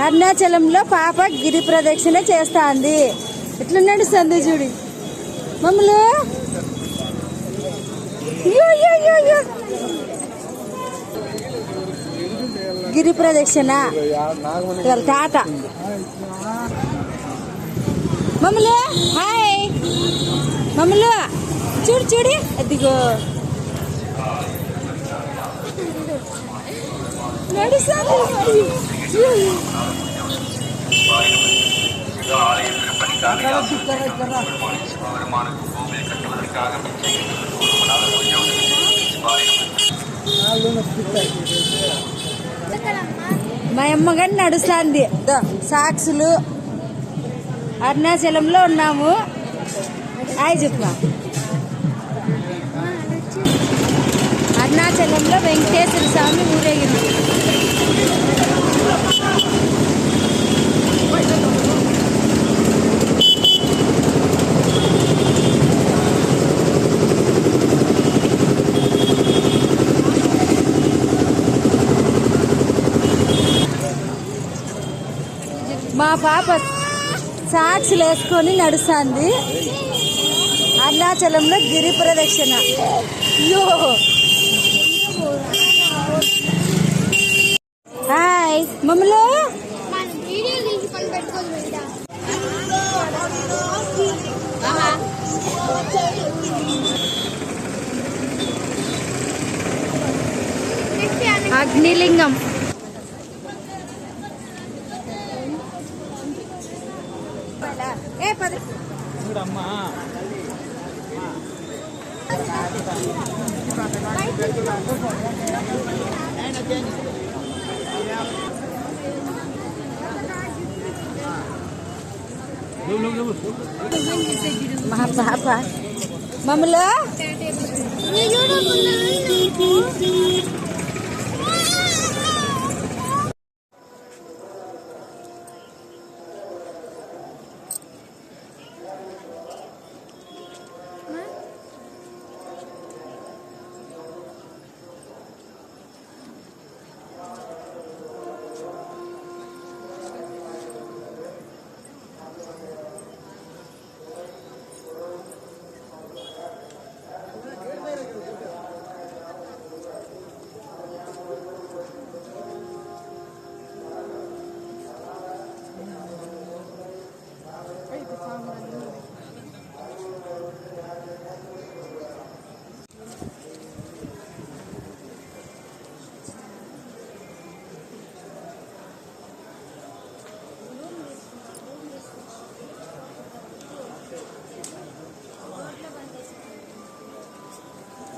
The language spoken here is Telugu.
అరుణాచలంలో పాప గిరి ప్రదక్షిణ చేస్తాంది. ఎట్లా నడుస్తుంది చూడు. మమ్మలు. గిరి ప్రదక్షిణ. తాత. మమ్మలు హాయ్. మమ్మలు చూడు చూడు. అదిగో. నడుస్తుంది మా అమ్మగారి నడుస్తుంది. సాక్సులు. అరుణాచలంలో ఉన్నాము. హాయ్ చెప్పు అరుణాచలంలో వెంకటేశ్వర స్వామి మా పాప సాక్స్లు వేసుకొని నడుస్తుంది. అరుణాచలంలో గిరి ప్రదక్షిణ. అయ్యో! హాయ్ మమ్మలో అగ్నిలింగం. వీడియో తీసుకొని పెట్టుకోదు బిడ్డ అగ్నిలింగం ఏ పద మా పాప మమ్మలో